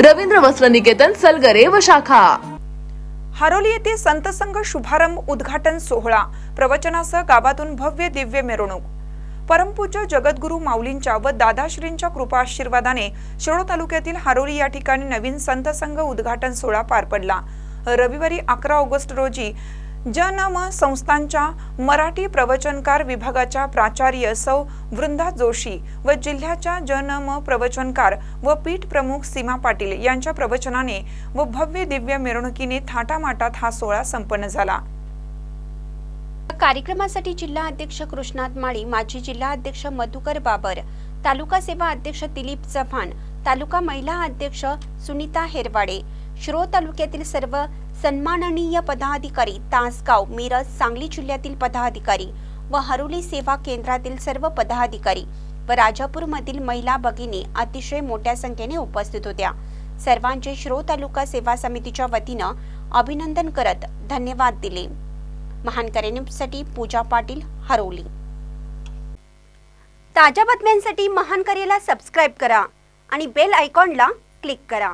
रवींद्र वस्त्र निकेतन सलगरे व शाखा. हारोली येथे संत संघ शुभारंभ उद्घाटन सोहळा. प्रवचनासह गावातून भव्य दिव्य मिरवणूक. परमपूज्य जगद्गुरू माऊलींच्या व दादाश्रींच्या कृपा आशीर्वादाने शिरोळ तालुक्यातील हारोली या ठिकाणी नवीन संत संघ उद्घाटन सोहळा पार पडला. रविवारी अकरा ऑगस्ट रोजी जनम संस्थांच्या मराठी प्रवचनकार विभागाच्या प्राचार्य सौ वृंदा जोशी व जिल्ह्याच्या जनम प्रवचनकार व पीठ प्रमुख सीमा पाटील यांच्या प्रवचनाने व भव्य दिव्य मिरवणुकीने थाटामाटात हा सोहळा संपन्न झाला. कार्यक्रमासाठी जिल्हा अध्यक्ष कृष्णात माळी माजी जिल्हा अध्यक्ष मधुकर बाबर तालुका सेवा अध्यक्ष दिलीप चव्हाण तालुका महिला अध्यक्ष सुनीता हेरवाडे श्रो तालुक्यातील सर्व सन्माननीय पदाधिकारी तासगाव मिरज सांगली जिल्ह्यातील पदाधिकारी व हरोली सेवा केंद्रातील सर्व पदाधिकारी व राजापूरमधील महिला भगिनी अतिशय मोठ्या संख्येने उपस्थित होत्या. सर्वांचे श्रो तालुका सेवा समितीच्या वतीनं अभिनंदन करत धन्यवाद दिले. महान पूजा पाटील हरोली. ताज्या बातम्यांसाठी महान करेला सबस्क्राईब करा आणि बेल आयकॉनला क्लिक करा.